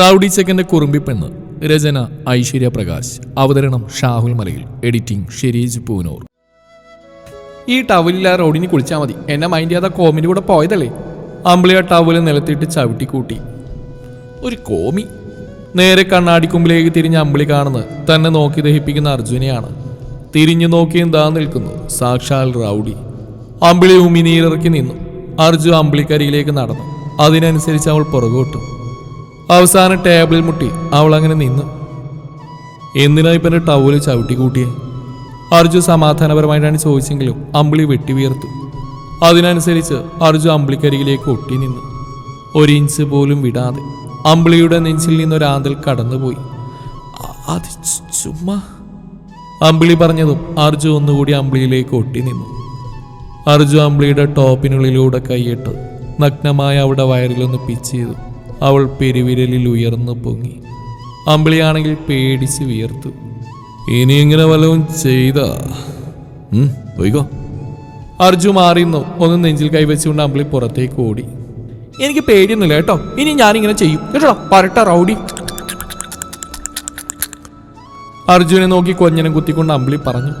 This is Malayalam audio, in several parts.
റൗഡി ചെക്കന്റെ കുറുമ്പി പെണ്ണ് രചന ഐശ്വര്യ പ്രകാശ്. അവതരണം ഷാഹുൽ മലയിൽ എഡിറ്റിംഗ് ഷെരീജ് പൂനൂർ. ഈ ടവലില്ല റോഡിന് കുളിച്ചാൽ മതി. എന്നെ മൈൻഡ് ചെയ്യാതെ കോമിന്റെ കൂടെ പോയതല്ലേ? അമ്പിളി ആ ടവൽ നിലത്തിട്ട് ചവിട്ടി കൂട്ടി ഒരു കോമി. നേരെ കണ്ണാടിക്കുമ്പിലേക്ക് തിരിഞ്ഞ് അമ്പിളി കാണുന്നത് തന്നെ നോക്കി ദഹിപ്പിക്കുന്ന അർജുനെയാണ്. തിരിഞ്ഞു നോക്കി എന്താ നിൽക്കുന്നു? സാക്ഷാൽ റൗഡി. അമ്പിളി ഉമിനീരിറക്കി നിന്നു. അർജു അമ്പിളിക്കരിയിലേക്ക് നടന്നു. അതിനനുസരിച്ച് അവൾ പുറകോട്ടു. അവസാനം ടേബിളിൽ മുട്ടി അവൾ അങ്ങനെ നിന്നു. എന്തിനാ ഇപ്പം എന്റെ ടവൽ ചവിട്ടി കൂട്ടിയേ? അർജു സമാധാനപരമായിട്ടാണ് ചോദിച്ചെങ്കിലും അമ്പിളി വെട്ടി വീർത്തു അതിനനുസരിച്ച് അർജു അമ്പിളിക്കരികിലേക്ക് ഒട്ടി നിന്നു. ഒരു ഇഞ്ച് പോലും വിടാതെ അമ്പിളിയുടെ നെഞ്ചിൽ നിന്നൊരാന്തൽ കടന്നുപോയി. അത് ചുമ്മാ. അമ്പിളി പറഞ്ഞതും അർജു ഒന്നുകൂടി അമ്പിളിയിലേക്ക് ഒട്ടി നിന്നു. അർജു അമ്പിളിയുടെ ടോപ്പിനുള്ളിലൂടെ കൈയിട്ട് നഗ്നമായ അവിടെ വയറിലൊന്ന് പിച്ച് ചെയ്തു. അവൾ പെരുവിരലിൽ ഉയർന്നു പൊങ്ങി. അമ്പിളിയാണെങ്കിൽ പേടിച്ച് വിയർത്തു. ഇനി ഇങ്ങനെ വല്ലതും ചെയ്താ? പോയിക്കോ. അർജു മാറിയുന്നു ഒന്ന് നെഞ്ചിൽ കൈവച്ചുകൊണ്ട് അമ്പിളി പുറത്തേക്ക് ഓടി. എനിക്ക് പേടിയൊന്നുമില്ല കേട്ടോ. ഇനി ഞാനിങ്ങനെ ചെയ്യും. കേട്ടോ പരട്ട റൗഡി. അർജുനെ നോക്കി കൊഞ്ഞനം കുത്തിക്കൊണ്ട് അമ്പിളി പറഞ്ഞു.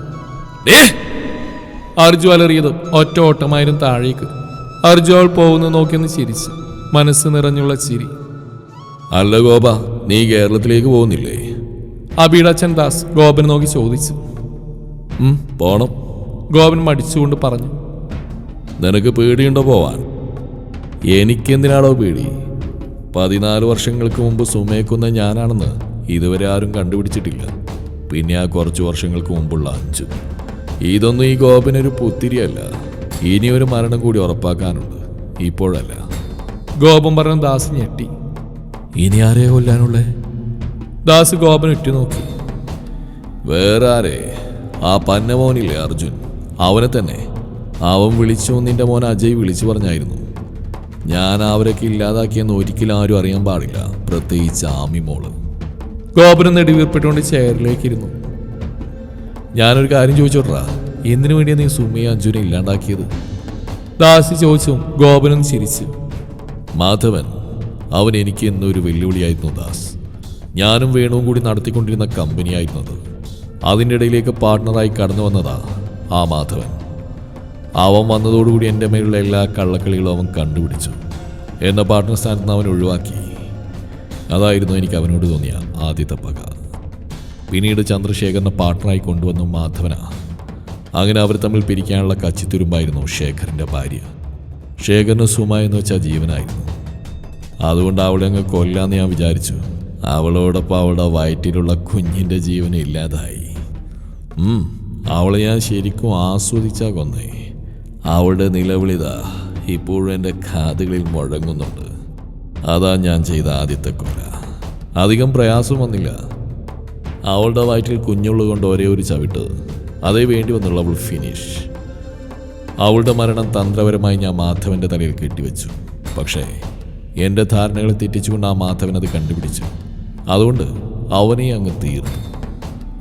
"ദേ, അർജു അലറിയത് ഒറ്റ ഓട്ടമായിരുന്നു താഴേക്ക്. അർജു അവൾ പോകുന്നു നോക്കിയെന്ന് ചിരിച്ചു. മനസ്സ് നിറഞ്ഞുള്ള ചിരി. അല്ല ഗോപ നീ കേരളത്തിലേക്ക് പോകുന്നില്ലേ? അബീഡച്ചൻ ദാസ് ഗോപനെ നോക്കി ചോദിച്ചു. പോണം. ഗോപൻ മടിച്ചുകൊണ്ട് പറഞ്ഞു. നിനക്ക് പേടിയുണ്ടോ പോവാൻ? എനിക്കെന്തിനാണോ പേടി? പതിനാല് വർഷങ്ങൾക്ക് മുമ്പ് സുമേക്കുന്ന ഞാനാണെന്ന് ഇതുവരെ ആരും കണ്ടുപിടിച്ചിട്ടില്ല. പിന്നെ ആ കുറച്ച് വർഷങ്ങൾക്ക് മുമ്പുള്ള അഞ്ചു. ഇതൊന്നും ഈ ഗോപനൊരു പുത്തിരിയല്ല. ഇനിയൊരു മരണം കൂടി ഉറപ്പാക്കാനുണ്ട്. ഇപ്പോഴല്ല. ഗോപൻ പറഞ്ഞ ദാസ് ഞെട്ടി. ഇനി ആരെ കൊല്ലാനുള്ളേ? ദാസ് ഗോപൻ നോക്കി. വേറെ ആരെ? ആ പന്നമോനില്ലേ അർജുൻ? അവനെ തന്നെ. അവൻ വിളിച്ചു നിന്റെ മോൻ അജയ് വിളിച്ചു പറഞ്ഞായിരുന്നു. ഞാൻ അവരൊക്കെ ഇല്ലാതാക്കിയെന്ന് ഒരിക്കലും ആരും അറിയാൻ പാടില്ല. പ്രത്യേകിച്ച് ആമി മോൾ. ഗോപനം നെടുവീർപ്പെട്ടുകൊണ്ട് ചെയറിലേക്ക് ഇരുന്നു ഞാനൊരു കാര്യം ചോദിച്ചോട്ടാ എന്തിനു വേണ്ടിയാണ് നീ സുമയെ അഞ്ജുനെ ഇല്ലാണ്ടാക്കിയത്? ദാസി ചോദിച്ചും ഗോപനും ചിരിച്ചു. മാധവൻ അവൻ എനിക്ക് എന്നൊരു വെല്ലുവിളിയായിരുന്നു ദാസ്. ഞാനും വേണുവും കൂടി നടത്തിക്കൊണ്ടിരുന്ന കമ്പനിയായിരുന്നത് അതിന്റെ ഇടയിലേക്ക് പാർട്ട്ണറായി കടന്നു വന്നതാ ആ മാധവൻ. അവൻ വന്നതോടുകൂടി എന്റെ മേലുള്ള എല്ലാ കള്ളക്കളികളും അവൻ കണ്ടുപിടിച്ചു. എന്ന പാർട്ട്ണർ സ്ഥാനത്ത് അവൻ ഒഴിവാക്കി. അതായിരുന്നു എനിക്ക് അവനോട് തോന്നിയ ആദ്യത്തെ പക. പിന്നീട് ചന്ദ്രശേഖരനെ പാർട്ട്ണറായി കൊണ്ടുവന്നു മാധവന. അങ്ങനെ അവർ തമ്മിൽ പിരിക്കാനുള്ള കച്ചിത്തുരുമ്പായിരുന്നു ശേഖറിന്റെ ഭാര്യ. ശേഖറിന് സുമ എന്ന് വെച്ചാൽ ജീവനായിരുന്നു. അതുകൊണ്ട് അവളെ അങ്ങ് കൊല്ലാന്ന് ഞാൻ വിചാരിച്ചു. അവളോടൊപ്പം അവളുടെ വയറ്റിലുള്ള കുഞ്ഞിന്റെ ജീവൻ ഇല്ലാതായി. അവളെ ഞാൻ ശരിക്കും ആസ്വദിച്ചാ കൊന്നേ. അവളുടെ നിലവിളിത ഇപ്പോഴും എന്റെ കാതുകളിൽ മുഴങ്ങുന്നുണ്ട്. അതാ ഞാൻ ചെയ്ത ആദ്യത്തെ കൊല. അധികം പ്രയാസം വന്നില്ല. അവളുടെ വയറ്റിൽ കുഞ്ഞുള്ളത് കൊണ്ട് ഒരേ ഒരു ചവിട്ട്. അതേ വേണ്ടി വന്നുള്ള അവൾ ഫിനിഷ് അവളുടെ മരണം തന്ത്രപരമായി ഞാൻ മാധവന്റെ തലയിൽ കെട്ടിവെച്ചു. പക്ഷേ എന്റെ ധാരണകളെ തെറ്റിച്ചുകൊണ്ട് ആ മാധവൻ അത് കണ്ടുപിടിച്ചു. അതുകൊണ്ട് അവനെ അങ്ങ് തീർന്നു.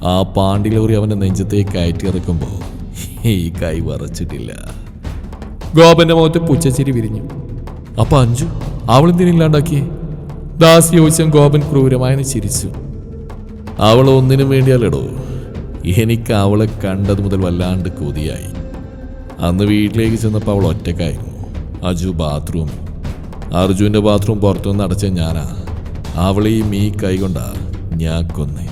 ആ പാണ്ടിലോറി അവന്റെ നെഞ്ചത്തേക്ക് കയറ്റിയിറക്കുമ്പോൾ ഈ കൈ വറച്ചിട്ടില്ല. ഗോപന്റെ മുഖത്ത് പുച്ചച്ചിരി വിരിഞ്ഞു. അപ്പൊ അഞ്ചു അവളെന്തിനില്ലാണ്ടാക്കി ദാസ് ചോദിച്ചും ഗോപൻ ക്രൂരമായെന്ന് ചിരിച്ചു. അവൾ ഒന്നിനും വേണ്ടിയാലടോ എനിക്ക് അവളെ കണ്ടത് മുതൽ വല്ലാണ്ട് കൊതിയായി. അന്ന് വീട്ടിലേക്ക് ചെന്നപ്പോൾ അവൾ ഒറ്റക്കായിരുന്നു അജു ബാത്റൂം അർജുന്റെ ബാത്റൂം പുറത്തുനിന്ന് അടച്ച ഞാനാ. അവളെ ഈ മീ കൈകൊണ്ടാ ഞാൻ കൊന്ന്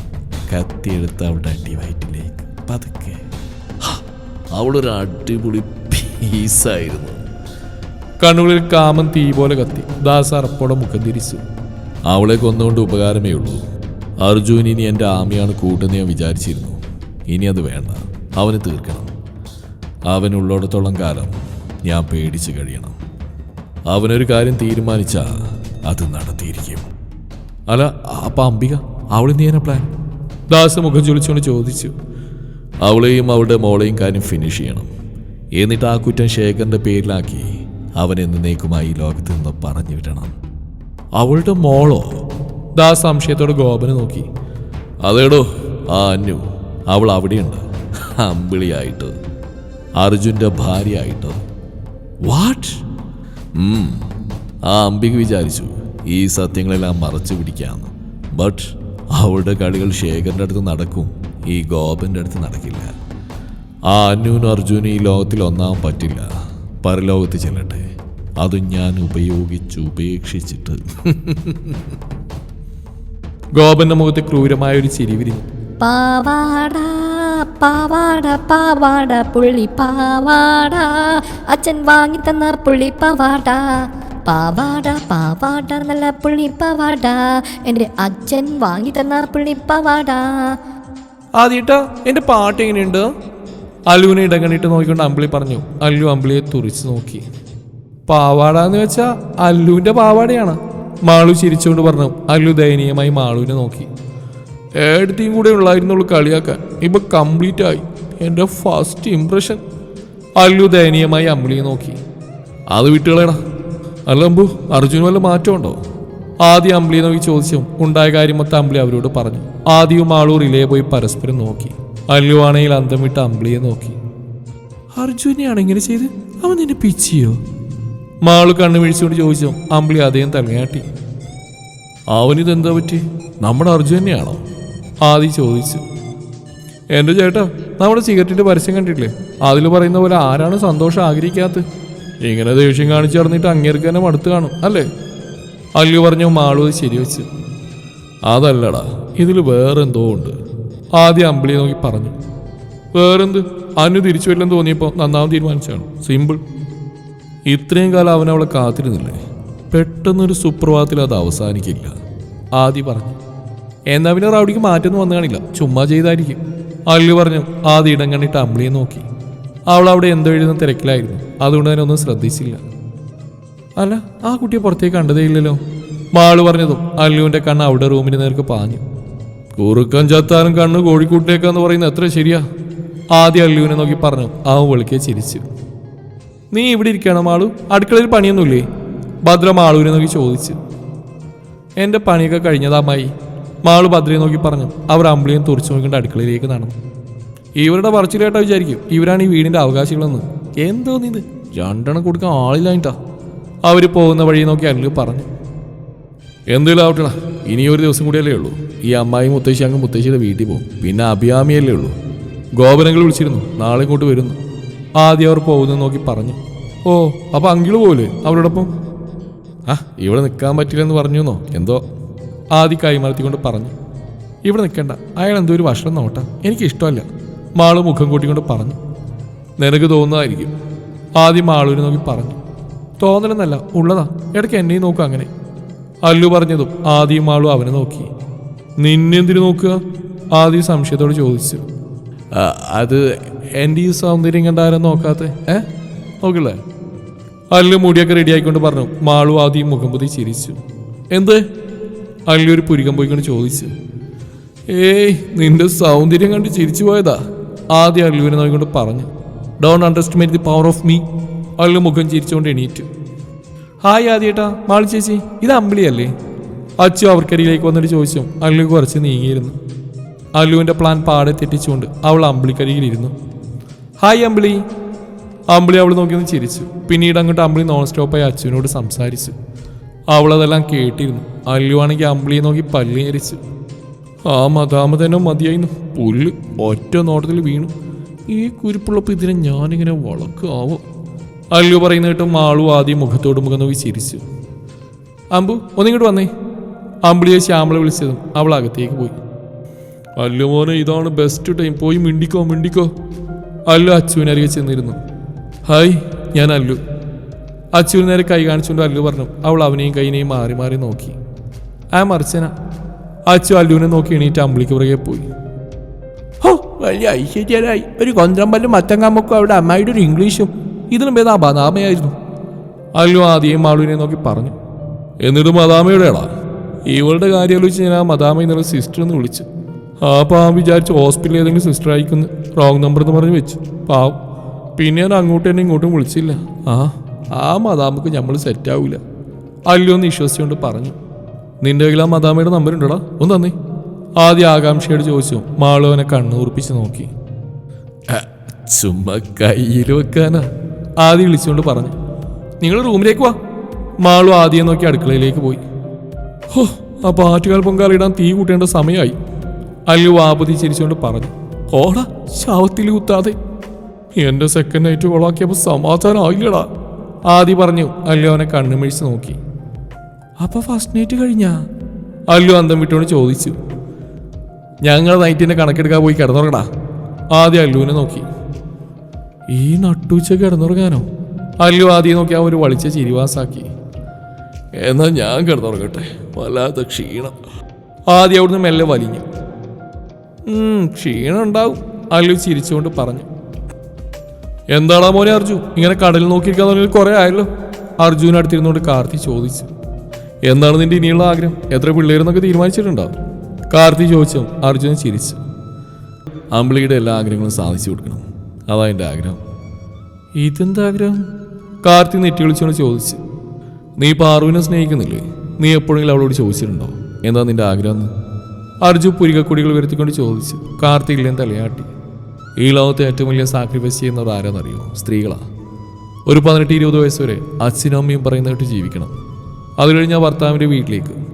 കത്തിയെടുത്ത് അവളുടെ അടി വയറ്റിലേക്ക് പതുക്കെ അവളൊരു അടിപൊളി പീസായിരുന്നു കണ്ണുകളിൽ കാമൻ തീ പോലെ കത്തി. ദാസ് അറപ്പോടെ മുഖം തിരിച്ചു. അവളെ കൊന്നുകൊണ്ട് ഉപകാരമേ ഉള്ളൂ. അർജുൻ ഇനി എന്റെ ആമയാണ് കൂട്ടെന്ന് ഞാൻ വിചാരിച്ചിരുന്നു. ഇനി അത് വേണ്ട. അവന് തീർക്കണം. അവനുള്ളിടത്തോളം കാലം ഞാൻ പേടിച്ചു കഴിയണം. അവനൊരു കാര്യം തീരുമാനിച്ചാൽ അത് നടത്തിയിരിക്കും. അല്ല അപ്പം അംബിക അവളെ നീന പ്ലാൻ ദാസ് മുഖം ചൊളിച്ചുകൊണ്ട് ചോദിച്ചു. അവളെയും അവളുടെ മോളെയും കാര്യം ഫിനിഷ് ചെയ്യണം. എന്നിട്ട് ആ കുറ്റം ശേഖറിന്റെ പേരിലാക്കി അവൻ എന്നേക്കുമായി ലോകത്ത് നിന്ന് പറഞ്ഞു വിടണം. അവളുടെ മോളോ? ദാസ് സംശയത്തോടെ ഗോപനെ നോക്കി. അതേടോ ആ അന്നു അവൾ അവിടെയുണ്ട്. അമ്പിളിയായിട്ട്. അർജുന്റെ ഭാര്യയായിട്ടോ. വാട്ട്. ആ അംബിക വിചാരിച്ചു ഈ സത്യങ്ങളെല്ലാം മറച്ചു പിടിക്കാന്ന്. ബട്ട് അവളുടെ കളികൾ ശേഖരന്റെ അടുത്ത് നടക്കും ഈ ഗോപന്റെ അടുത്ത് നടക്കില്ല. ആ അന്യൂനും അർജുനും ഈ ലോകത്തിൽ ഒന്നാൻ പറ്റില്ല. പരലോകത്ത് ചെല്ലട്ടെ. അത് ഞാൻ ഉപയോഗിച്ച് ഉപേക്ഷിച്ചിട്ട്. ഗോപന്റെ മുഖത്ത് ക്രൂരമായ ഒരു ചിരി വിരിഞ്ഞു പാവാട പാവാട പാവാട പുള്ളി പാവാട. അച്ഛൻ വാങ്ങി തന്ന പുള്ളി പാവാട. പാവാട പാവാട നല്ല പുള്ളി പാവാട. എന്റെ അച്ഛൻ വാങ്ങി തന്ന പുള്ളി പാവാട. ആദ്യട്ടാ എന്റെ പാട്ട് എങ്ങനെയുണ്ട്? അലുവിനെ ഇടങ്ങണിട്ട് നോക്കിക്കൊണ്ട് അമ്പിളി പറഞ്ഞു അല്ലു അമ്പിളിയെ തുറിച്ച് നോക്കി. പാവാട എന്ന് വെച്ചാ അല്ലുവിന്റെ പാവാടയാണ്. മാളു ചിരിച്ചുകൊണ്ട് പറഞ്ഞു അല്ലു ദയനീയമായി മാളുവിനെ നോക്കി. ഏടത്തെയും കൂടെ ഉള്ളായിരുന്നുള്ളൂ കളിയാക്കാൻ. ഇപ്പൊ കംപ്ലീറ്റ് ആയി. എന്റെ ഫസ്റ്റ് ഇംപ്രഷൻ അല്ലു ദയനീയമായി അമ്പിളിയെ നോക്കി. അത് വിട്ടുകളയടാ. അല്ല അമ്പു അർജുന വല്ല മാറ്റമുണ്ടോ ആദ്യം അമ്പിളിയെ നോക്കി ചോദിച്ചു ഉണ്ടായ കാര്യം മൊത്തം അമ്പിളി അവരോട് പറഞ്ഞു. ആദ്യവും ആളൂർ റിലേ പോയി പരസ്പരം നോക്കി. അല്ലു ആണെങ്കിൽ അന്തം വിട്ട് അമ്പിളിയെ നോക്കി. അർജുനെയാണ് ഇങ്ങനെ ചെയ്ത്? അവൻ നിന്നെ പിച്ചിയോ? മാൾ കണ്ണു വീഴ്ചയോട് ചോദിച്ചു അമ്പിളി അദ്ദേഹം തലയാട്ടി. അവനിതെന്താ പറ്റി നമ്മുടെ അർജുൻ തന്നെയാണോ ആദി ചോദിച്ചു എന്റെ ചേട്ടാ നമ്മുടെ സിഗരറ്റിന്റെ പരസ്യം കണ്ടിട്ടില്ലേ? അതിൽ പറയുന്ന പോലെ ആരാണ് സന്തോഷം ആഗ്രഹിക്കാത്തത് ഇങ്ങനെ ദേഷ്യം കാണിച്ചു നടന്നിട്ട് അങ്ങേർക്ക് തന്നെ മടുത്ത് കാണും അല്ലേ? അല്ലു പറഞ്ഞു മാളു ശരി ശരിവെച്ചു. അതല്ലടാ ഇതിൽ വേറെന്തോ ഉണ്ട്. ആദ്യം അമ്പിളിയെ നോക്കി പറഞ്ഞു വേറെന്ത്? അനു തിരിച്ചു വരില്ലെന്ന് തോന്നിയപ്പോൾ നന്നാവും തീരുമാനിച്ചാണ്. സിമ്പിൾ. ഇത്രയും കാലം അവൻ അവളെ കാത്തിരുന്നില്ലേ? പെട്ടെന്നൊരു സുപ്രഭാതത്തിൽ അത് അവസാനിക്കില്ല. ആദി പറഞ്ഞു എന്നാ പിന്നെ റൗഡിക്ക് മാറ്റൊന്നും വന്നു കാണില്ല. ചുമ്മാ ചെയ്തായിരിക്കും. അല്ലു പറഞ്ഞു ആദ്യ ഇടം കണ്ടിട്ട് അമ്പിളിയെ നോക്കി. അവൾ അവിടെ എന്തോ എഴുതുന്ന തിരക്കിലായിരുന്നു. അതുകൊണ്ട് തന്നെ ഒന്നും ശ്രദ്ധിച്ചില്ല. അല്ല ആ കുട്ടിയെ പുറത്തേക്ക് കണ്ടതേ ഇല്ലല്ലോ. മാൾ പറഞ്ഞതും അല്ലുവിന്റെ കണ്ണ് അവിടെ റൂമിന് നേർക്ക് പാഞ്ഞു. കുറുക്കൻ ചത്താനും കണ്ണ് കോഴിക്കൂട്ടേക്കാന്ന് പറയുന്നത് എത്ര ശരിയാ? ആദ്യം അല്ലുവിനെ നോക്കി പറഞ്ഞു. ആ വിളിക്കെ ചിരിച്ചു. നീ ഇവിടെ ഇരിക്കണം മാളു? അടുക്കളയിൽ പണിയൊന്നുമില്ലേ? ഭദ്ര മാളുവിനെ നോക്കി ചോദിച്ചു. എന്റെ പണിയൊക്കെ കഴിഞ്ഞതാമായി മാളു ഭദ്രയെ നോക്കി പറഞ്ഞു അവർ അമ്പിളിയും തുറച്ചു നോക്കിയിട്ട് അടുക്കളയിലേക്ക് നടന്നു. ഇവരുടെ പറച്ചിലായിട്ടാ വിചാരിക്കും ഇവരാണ് ഈ വീടിന്റെ അവകാശികളെന്ന്. എന്തോ ഇത്? രണ്ടെണ്ണം കൊടുക്കാൻ ആളില്ലായിട്ടാ അവർ പോകുന്ന വഴി നോക്കി അല്ലു പറഞ്ഞു എന്തെങ്കിലും ആവട്ടെ ഇനി ഒരു ദിവസം കൂടിയല്ലേ ഉള്ളൂ. ഈ അമ്മായി മുത്തശ്ശി അങ്ങ് മുത്തശ്ശിയുടെ വീട്ടിൽ പോകും. പിന്നെ അഭിയാമിയല്ലേ ഉള്ളൂ. ഗോപനങ്ങൾ വിളിച്ചിരുന്നു നാളെ ഇങ്ങോട്ട് വരുന്നു. ആദ്യം അവർ പോകുന്നു നോക്കി പറഞ്ഞു ഓ അപ്പൊ അങ്കിൾ പോലെ അവരോടൊപ്പം? ആ ഇവിടെ നിൽക്കാൻ പറ്റില്ലെന്ന് പറഞ്ഞു എന്തോ ആദ്യ മലത്തിക്കൊണ്ട് പറഞ്ഞു ഇവിടെ നിൽക്കേണ്ട. അയാൾ എന്തോ ഒരു ഭക്ഷണം നോട്ട എനിക്ക് ഇഷ്ടമല്ല. മാൾ മുഖം കൂട്ടിക്കൊണ്ട് പറഞ്ഞു നിനക്ക് തോന്നുന്നതായിരിക്കും. ആദി മാളൂരിനെ നോക്കി പറഞ്ഞു തോന്നലെന്നല്ല ഉള്ളതാ. ഇടയ്ക്ക് എന്നെയും നോക്കുക അങ്ങനെ. അല്ലു പറഞ്ഞതും ആദ്യം മാളു അവനെ നോക്കി. നിന്നെന്തിനു നോക്കുക? ആദ്യം സംശയത്തോട് ചോദിച്ചു. അത് എന്റെ ഈ സൗന്ദര്യം കണ്ട ആരും നോക്കാത്ത? ഏ? നോക്കില്ലേ? അല്ലു മുടിയൊക്കെ റെഡിയായിക്കൊണ്ട് പറഞ്ഞു മാളു ആദ്യം മുഖം പുതി ചിരിച്ചു. എന്ത്? അല്ലു ഒരു പുരികം പോയിക്കൊണ്ട് ചോദിച്ചു. ഏയ് നിന്റെ സൗന്ദര്യം കണ്ട് ചിരിച്ചു പോയതാ ആദ്യം അല്ലുവിനെ നോക്കിക്കൊണ്ട് പറഞ്ഞു. Don't underestimate the power of me Allu മുഖം ചിരിച്ചുകൊണ്ട് എണീറ്റു. ഹായ് ആദ്യേട്ടാ മാളി ചേച്ചി ഇത് അമ്പിളിയല്ലേ? അച്ചു അവർക്കരിയിലേക്ക് വന്നിട്ട് ചോദിച്ചു അല്ലു കുറച്ച് നീങ്ങിയിരുന്നു. അല്ലുവിന്റെ പ്ലാൻ പാടെ തെറ്റിച്ചുകൊണ്ട് അവൾ അമ്പിളിക്കരിയിലിരുന്നു ഹായ് അമ്പിളി. അമ്പിളി അവൾ നോക്കിയൊന്ന് ചിരിച്ചു. പിന്നീട് അങ്ങോട്ട് അമ്പിളി നോൺ സ്റ്റോപ്പായി അച്ചുവിനോട് സംസാരിച്ചു. അവളതെല്ലാം കേട്ടിരുന്നു. അല്ലുവാണെങ്കിൽ അമ്പിളിയെ നോക്കി പല്ലിയരിച്ചു ആ മതാമതനോ മതിയായിരുന്നു പുല്ല് ഒറ്റ നോട്ടത്തിൽ വീണു. ഈ കുരുപ്പുള്ളപ്പോൾ ഇതിനെ ഞാനിങ്ങനെ വളക്കാവോ? അല്ലു പറയുന്ന കേട്ടും ആളു ആദ്യം മുഖത്തോട് മുഖം നോക്കി ചിരിച്ചു. അമ്പു ഒന്നിങ്ങോട്ട് വന്നേ. അമ്പിളിയെ ശ്യാമള വിളിച്ചതും അവൾ അകത്തേക്ക് പോയി. അല്ലു മോനെ ഇതാണ് ബെസ്റ്റ് ടൈം പോയി മിണ്ടിക്കോ മിണ്ടിക്കോ. അല്ലു അച്ചുവിനരികെ ചെന്നിരുന്നു. ഹായ് ഞാൻ അല്ലു. അച്ചുവിന് നേരെ കൈ കാണിച്ചുകൊണ്ട് അല്ലു പറഞ്ഞു അവൾ അവനെയും കൈനെയും മാറി മാറി നോക്കി. ആ മറിച്ചന. അച്ചു അല്ലുവിനെ നോക്കി എണീറ്റ് അമ്പിളിക്ക് പുറകെ പോയി. ഹോ വലിയ ഐശ്വര്യരായി. ഒരു കൊന്ത്രമ്പല്ലും മത്തങ്ങാമ്പക്കും അവിടെ അമ്മായിയുടെ ഒരു ഇംഗ്ലീഷും. ഇതിനും ഭേദം ബദാമയായിരുന്നു അല്ലു ആദ്യം മാളുവിനെ നോക്കി പറഞ്ഞു എന്നിട്ട് മദാമയുടെയാടാ ഇവളുടെ കാര്യം ആലോചിച്ച് ഞാൻ ആ മദാമ എന്നുള്ള സിസ്റ്റർ എന്ന് വിളിച്ചു. ആ പാവം വിചാരിച്ച് ഹോസ്പിറ്റലിൽ ഏതെങ്കിലും സിസ്റ്റർ അയക്കുന്നു റോങ് നമ്പർ എന്ന് പറഞ്ഞ് വെച്ചു. പാവം. പിന്നെ ഞാൻ അങ്ങോട്ടും എന്നെ ഇങ്ങോട്ടും വിളിച്ചില്ല. ആ ആ മദാമക്ക് നമ്മൾ സെറ്റ് ആവില്ല അല്ലു ഒന്ന് വിശ്വസിച്ചുകൊണ്ട് പറഞ്ഞു. നിന്റെ കയ്യിൽ ആ മദാമയുടെ നമ്പർ ഉണ്ടോടാ? ഒന്ന് തന്നേ. ആദ്യം ആകാംക്ഷയോട് ചോദിച്ചു. മാളവനെ അവനെ നോക്കി. "അ, ചുമ്മാ കയ്യിൽ വെക്കാനാ. ആദ്യം വിളിച്ചുകൊണ്ട് പറഞ്ഞു. നിങ്ങൾ റൂമിലേക്ക് വാ. മാളു ആദ്യം നോക്കി അടുക്കളയിലേക്ക് പോയി. ഹോ ആ പാറ്റുകാൽ പൊങ്കാലിടാൻ തീ കൂട്ടേണ്ട സമയമായി അല്ലു വാപതി ചിരിച്ചുകൊണ്ട് പറഞ്ഞു. ഓടാ ശവത്തിൽ കുത്താതെ എന്റെ സെക്കൻഡ് നൈറ്റ് കൊളാക്കിയപ്പോ സമാധാനം ആയില്ലടാ ആദി പറഞ്ഞു അല്ലു അവനെ കണ്ണുമിഴിച്ച് നോക്കി. അപ്പൊ ഫസ്റ്റ് നൈറ്റ് കഴിഞ്ഞാ? അല്ലു അന്തം വിട്ടുകൊണ്ട് ചോദിച്ചു. ഞങ്ങൾ നൈറ്റിന്റെ കണക്കെടുക്കാൻ പോയി കിടന്നുറങ്ങടാ. ആദ്യം അല്ലുവിനെ നോക്കി. ഈ നട്ടുച്ച കിടന്നുറങ്ങാനോ? അല്ലു ആദ്യം നോക്കി ആ ഒരു വളിച്ച ചിരിവാസാക്കി എന്നാ ഞാൻ കിടന്നുറങ്ങട്ടെ വല്ലാത്ത ക്ഷീണം. ആദ്യം അവിടുന്ന് മെല്ലെ വലിഞ്ഞു. ക്ഷീണം ഉണ്ടാവും അല്ലു ചിരിച്ചുകൊണ്ട് പറഞ്ഞു. എന്താടാ മോനെ അർജു? ഇങ്ങനെ കടലിൽ നോക്കിയിരിക്കാൻ തുടങ്ങി കുറെ ആയല്ലോ. അർജുന അടുത്തിരുന്നോണ്ട് കാർത്തി ചോദിച്ചു. എന്താണ് നിന്റെ ഇനിയുള്ള ആഗ്രഹം? എത്ര പിള്ളേരെന്നൊക്കെ തീരുമാനിച്ചിട്ടുണ്ടോ? കാർത്തി ചോദിച്ചു. അർജുൻ ചിരിച്ചു. അമ്പിളിയുടെ എല്ലാ ആഗ്രഹങ്ങളും സാധിച്ചു കൊടുക്കണം. അതാ എന്റെ ആഗ്രഹം. ഇതെന്താ ആഗ്രഹം? കാർത്തി നെറ്റി വിളിച്ചോണ്ട് ചോദിച്ചു. നീ പാറുവിനെ സ്നേഹിക്കുന്നില്ലേ? നീ എപ്പോഴെങ്കിലും അവളോട് ചോദിച്ചിട്ടുണ്ടോ? എന്താ നിന്റെ ആഗ്രഹം അർജു പുരികക്കൊടികൾ വരുത്തിക്കൊണ്ട് ചോദിച്ചു. കാർത്തി ഇല്ലെന്ന് തലയാട്ടി. ഈ ലോകത്തെ ഏറ്റവും വലിയ സാക്രിഫൈസ് ചെയ്യുന്നവർ ആരാന്നറിയോ? സ്ത്രീകളാ. ഒരു പതിനെട്ട് ഇരുപത് വയസ്സ് വരെ അച്ഛനും അമ്മയും പറയുന്ന കേട്ട് ജീവിക്കണം. അത് കഴിഞ്ഞാൽ ഭർത്താവിന്റെ വീട്ടിലേക്ക്.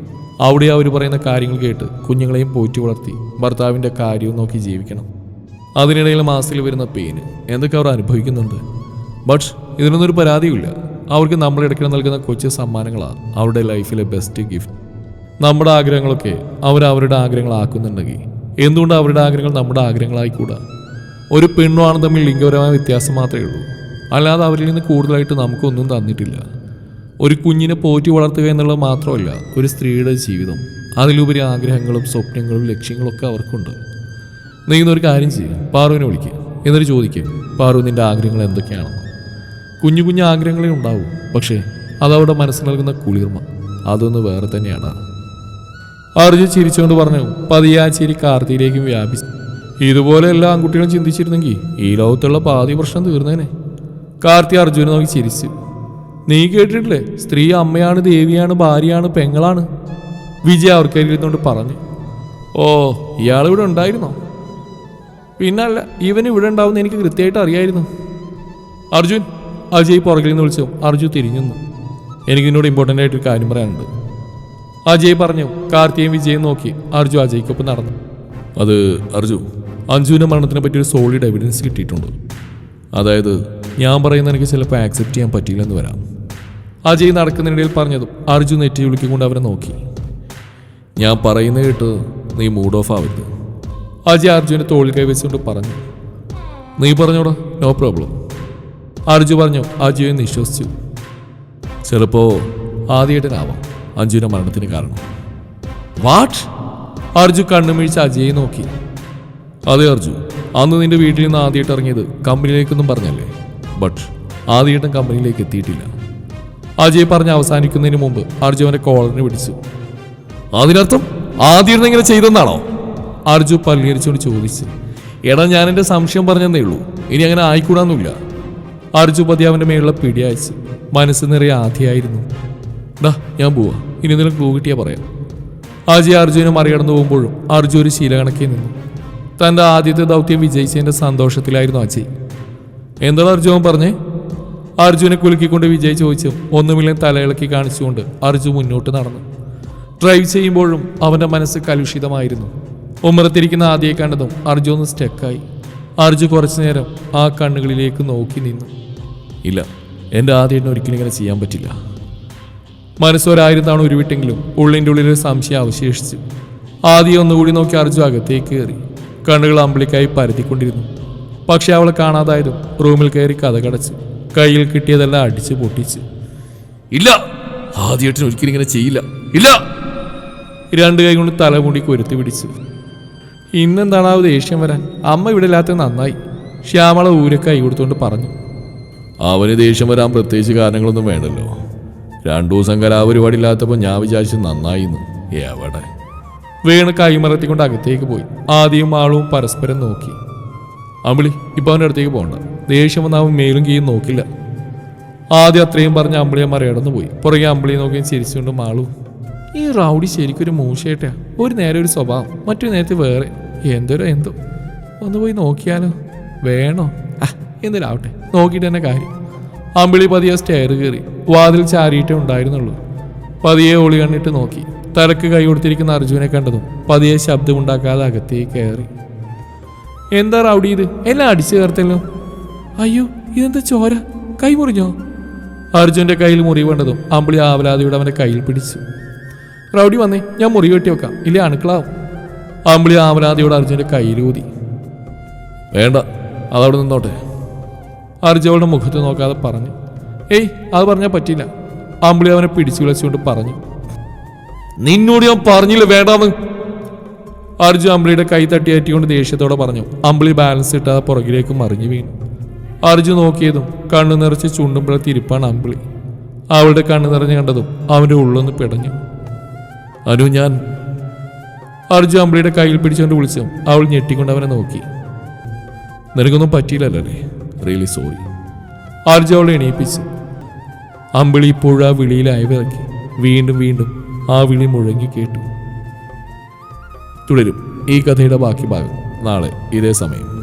അവിടെ അവർ പറയുന്ന കാര്യങ്ങൾ കേട്ട് കുഞ്ഞുങ്ങളെയും പോറ്റി വളർത്തി ഭർത്താവിന്റെ കാര്യവും നോക്കി ജീവിക്കണം. അതിനിടയിൽ മാസത്തിൽ വരുന്ന പെയിന് എന്തൊക്കെ അവർ അനുഭവിക്കുന്നുണ്ട്? ബട്ട് ഇതിനൊന്നും ഒരു പരാതിയുമില്ല. അവർക്ക് നമ്മൾ ഇടയ്ക്കിടെ നൽകുന്ന കൊച്ചു സമ്മാനങ്ങളാണ് അവരുടെ ലൈഫിലെ ബെസ്റ്റ് ഗിഫ്റ്റ് നമ്മുടെ ആഗ്രഹങ്ങളൊക്കെ അവർ അവരുടെ ആഗ്രഹങ്ങളാക്കുന്നുണ്ടെങ്കിൽ എന്തുകൊണ്ട് അവരുടെ ആഗ്രഹങ്ങൾ നമ്മുടെ ആഗ്രഹങ്ങളായിക്കൂടാ? ഒരു പെണ്ണും ആണ് തമ്മിൽ ലിംഗപരമായ വ്യത്യാസം മാത്രമേ ഉള്ളൂ. അല്ലാതെ അവരിൽ നിന്ന് കൂടുതലായിട്ട് നമുക്കൊന്നും തന്നിട്ടില്ല. ഒരു കുഞ്ഞിനെ പോറ്റി വളർത്തുക എന്നുള്ളത് മാത്രമല്ല ഒരു സ്ത്രീയുടെ ജീവിതം. അതിലുപരി ആഗ്രഹങ്ങളും സ്വപ്നങ്ങളും ലക്ഷ്യങ്ങളൊക്കെ അവർക്കുണ്ട്. നീ ഇന്നൊരു കാര്യം ചെയ്യും പാറുവിനെ വിളിക്കുക എന്നിട്ട് ചോദിക്കുക പാറു നിന്റെ ആഗ്രഹങ്ങൾ എന്തൊക്കെയാണ്? കുഞ്ഞു കുഞ്ഞു ആഗ്രഹങ്ങളേ ഉണ്ടാവൂ പക്ഷേ അതവിടെ മനസ്സിൽ നൽകുന്ന കുളിർമ അതൊന്ന് വേറെ തന്നെയാണ്. അർജു ചിരിച്ചുകൊണ്ട് പറഞ്ഞു പതിയെ ചിരി കാർത്തിയിലേക്കും വ്യാപിച്ചു ഇതുപോലെ എല്ലാ ആൺകുട്ടികളും ചിന്തിച്ചിരുന്നെങ്കിൽ ഈ ലോകത്തുള്ള പാതി പ്രശ്നം തീർന്നേനെ. കാർത്തി അർജുനെ നോക്കി ചിരിച്ചു. നീ കേട്ടിട്ടില്ലേ? സ്ത്രീ അമ്മയാണ് ദേവിയാണ് ഭാര്യയാണ് പെങ്ങളാണ്? വിജയ അവർക്കരിയിരുന്നുകൊണ്ട് പറഞ്ഞു. ഓ ഇയാൾ ഇവിടെ ഉണ്ടായിരുന്നോ? പിന്നല്ല ഇവൻ ഇവിടെ ഉണ്ടാവുന്ന എനിക്ക് കൃത്യമായിട്ട് അറിയായിരുന്നു. അർജുൻ അജയ് പുറകിൽ നിന്ന് വിളിച്ചു. അർജുൻ തിരിഞ്ഞു എനിക്ക് എന്നോട് ഇമ്പോർട്ടന്റ് ആയിട്ടൊരു കാര്യം പറയാനുണ്ട്. അജയ് പറഞ്ഞു. കാർത്തിയും വിജയും നോക്കി. അർജു അജയ്ക്കൊപ്പം നടന്നു. അത് അർജു അഞ്ജുവിന്റെ മരണത്തിനെ പറ്റി ഒരു സോളിഡ് എവിഡൻസ് കിട്ടിയിട്ടുണ്ട്. അതായത് ഞാൻ പറയുന്ന എനിക്ക് ചിലപ്പോൾ ആക്സെപ്റ്റ് ചെയ്യാൻ പറ്റിയില്ലെന്ന് വരാം. അജയ് നടക്കുന്നതിനിടയിൽ പറഞ്ഞതും അർജുൻ നെറ്റി വിളിക്കൊണ്ട് അവരെ നോക്കി. ഞാൻ പറയുന്ന കേട്ട് നീ മൂഡ് ഓഫ് ആവരുത്. അജയ് അർജുന്റെ തോളിൽ കൈവച്ചുകൊണ്ട് പറഞ്ഞു. നീ പറഞ്ഞോടാ നോ പ്രോബ്ലം അർജു പറഞ്ഞു അജയ് നിശ്വസിച്ചു ചിലപ്പോൾ ആദ്യമായിട്ടനാവാം അഞ്ജുവിന്റെ മരണത്തിന് കാരണം. വാട്ട് അർജു കണ്ണുമിഴിച്ച് അജയെ നോക്കി. അതെ അർജു. അന്ന് നിന്റെ വീട്ടിൽ നിന്ന് ആദ്യമായിട്ട് ഇറങ്ങിയത് കമ്പനിയിലേക്കൊന്നും പറഞ്ഞല്ലേ? ബട്ട് ആദ്യമായിട്ടും കമ്പനിയിലേക്ക് എത്തിയിട്ടില്ല. അജയ് പറഞ്ഞ് അവസാനിക്കുന്നതിന് മുമ്പ് അർജു അവന്റെ കോളറിന് പിടിച്ചു. അതിനർത്ഥം ആദ്യം ഇങ്ങനെ ചെയ്തെന്നാണോ? അർജു പല്ലിയരിച്ചുകൊണ്ട് ചോദിച്ചു. എടാ ഞാൻ എന്റെ സംശയം പറഞ്ഞതേ ഉള്ളൂ. ഇനി അങ്ങനെ ആയിക്കൂടാന്നില്ല അർജു പതി അവന്റെ മേലുള്ള പിടി അയച്ചു മനസ്സ് നിറയെ ആധിയായിരുന്നു. ഡാ ഞാൻ പോവാ. ഇനി എന്തെങ്കിലും ക്ലൂ കിട്ടിയാ പറയാം. അജയ് അർജുനെ മറികടന്നു പോകുമ്പോഴും അർജു ഒരു ശീലകണക്കി നിന്നു. തന്റെ ആദ്യത്തെ ദൗത്യം വിജയിച്ചതിന്റെ സന്തോഷത്തിലായിരുന്നു അജയ്. എന്താണ് അർജുൻ പറഞ്ഞേ? അർജുനെ കുലുക്കിക്കൊണ്ട് വിജയ് ചോദിച്ചു ഒന്നുമില്ല തലയിളക്കി കാണിച്ചുകൊണ്ട് അർജു മുന്നോട്ട് നടന്നു. ഡ്രൈവ് ചെയ്യുമ്പോഴും അവന്റെ മനസ്സ് കലുഷിതമായിരുന്നു. ഉമ്മറത്തിരിക്കുന്ന ആദ്യയെ കണ്ടതും അർജു ഒന്ന് സ്റ്റക്കായി അർജു കുറച്ചു നേരം ആ കണ്ണുകളിലേക്ക് നോക്കി നിന്നു. ഇല്ല എന്റെ ആദ്യം ഒരിക്കലും ഇങ്ങനെ ചെയ്യാൻ പറ്റില്ല. മനസ്സൊരായിരം തവണ ഉരുവിട്ടെങ്കിലും ഉള്ളിന്റെ ഉള്ളിൽ ഒരു സംശയം അവശേഷിച്ചു. ആദ്യം ഒന്നുകൂടി നോക്കി അർജു അകത്തേക്ക് കയറി. കണ്ണുകൾ അമ്പിളിക്കായി പരത്തിക്കൊണ്ടിരുന്നു പക്ഷെ അവളെ കാണാതായതും റൂമിൽ കയറി കഥ കടച്ചു കയ്യിൽ കിട്ടിയതെല്ലാം അടിച്ചു പൊട്ടിച്ച്. ഇല്ല ആദ്യമായിട്ട് ഒരിക്കലും ഇങ്ങനെ ചെയ്യില്ല. ഇല്ല! രണ്ട് കൈ കൊണ്ട് തലമുടി കൊരുത്തി പിടിച്ചു. ഇന്നെന്താണ് ആ ദേഷ്യം വരാൻ? അമ്മ ഇവിടെ ഇല്ലാത്ത നന്നായി. ശ്യാമള ഊരെ കൈ കൊടുത്തുകൊണ്ട് പറഞ്ഞു. അവന് ദേഷ്യം വരാൻ പ്രത്യേകിച്ച് കാരണങ്ങളൊന്നും വേണ്ടല്ലോ. രണ്ടു ദിവസം കലാപരിപാടി ഇല്ലാത്തപ്പോൾ ഞാൻ വിചാരിച്ചു നന്നായി എന്ന് എവിടെ? വീണ് കൈമറത്തിക്കൊണ്ട് അകത്തേക്ക് പോയി. ആദ്യം ആളും പരസ്പരം നോക്കി. അമ്പിളി ഇപ്പൊ അവന്റെ അടുത്തേക്ക് പോകണ്ട ദേഷ്യം വന്ന അവൻ മേലും കീയും നോക്കില്ല. ആദ്യം അത്രയും പറഞ്ഞ് അമ്പിളിയെ മറികടന്നു പോയി. പുറകെ അമ്പിളിയെ നോക്കിയും ചിരിച്ചുകൊണ്ട് മാളു ഈ റൗഡി ശരിക്കും ഒരു മൂശയേട്ടാ ഒരു നേരെ ഒരു സ്വഭാവം മറ്റൊരു നേരത്തെ വേറെ. എന്തൊരു എന്തോ. ഒന്ന് പോയി നോക്കിയാലോ? വേണോ? ആ ആവട്ടെ. നോക്കിയിട്ട് തന്നെ കാര്യം. അമ്പിളി പതിയെ സ്റ്റെയർ കയറി. വാതിൽ ചാരിയിട്ടേ ഉണ്ടായിരുന്നുള്ളൂ. പതിയെ ഒളി കണ്ടിട്ട് നോക്കി. തലക്ക് കൈ കൊടുത്തിരിക്കുന്ന അർജുനെ കണ്ടതും പതിയെ ശബ്ദമുണ്ടാക്കാതെ അകത്തേക്ക് കയറി. എന്താ റൗഡി ഇത്? എല്ലാം അടിച്ചു ചേർത്തല്ലോ അയ്യോ ഇതെന്താ ചോര? കൈ മുറിഞ്ഞോ? അർജുന്റെ കയ്യിൽ മുറി വേണ്ടതും അമ്പിളി ആവലാതിയുടെ അവന്റെ കയ്യിൽ പിടിച്ചു. റൗഡി വന്നേ ഞാൻ മുറി വെട്ടി വെക്കാം. ഇല്ലേ അണുക്കളാവും. അമ്പിളി ആവലാതിയോട് അർജുന്റെ കയ്യിലൂതി വേണ്ട അതവിടെ നിന്നോട്ടെ. അർജുവളുടെ മുഖത്ത് നോക്കാതെ പറഞ്ഞു. ഏയ് അത് പറഞ്ഞാൽ പറ്റില്ല. അമ്പിളി അവനെ പിടിച്ചു വിളിച്ചുകൊണ്ട് പറഞ്ഞു. നിന്നോട് ഞാൻ പറഞ്ഞില്ല വേണ്ടാന്ന്. അർജു അമ്പിളിയുടെ കൈ തട്ടിയാറ്റിക്കൊണ്ട് ദേഷ്യത്തോടെ പറഞ്ഞു. അമ്പിളി ബാലൻസ് ഇട്ടാതെ പുറകിലേക്ക് മറിഞ്ഞു വീണു. അർജു നോക്കിയതും കണ്ണു നിറച്ച് ചുണ്ടുമ്പോൾ തിരിപ്പാണ് അമ്പിളി. അവളുടെ കണ്ണു നിറഞ്ഞു കണ്ടതും അവന്റെ ഉള്ളൊന്ന് പിടഞ്ഞു. അനു ഞാൻ അർജു അമ്പിളിയുടെ കയ്യിൽ പിടിച്ചുകൊണ്ട് വിളിച്ചു അവൾ ഞെട്ടിക്കൊണ്ട് അവനെ നോക്കി. നിനക്കൊന്നും പറ്റിയില്ലല്ലേ റിയലി സോറി അർജു അവളെ എണീപ്പിച്ചു. അമ്പിളി ഇപ്പോഴും ആ വിളിയിലായി വിറക്കി. വീണ്ടും വീണ്ടും ആ വിളി മുഴങ്ങി കേട്ടു. തുടരും ഈ കഥയുടെ ബാക്കി ഭാഗം നാളെ ഇതേ സമയം.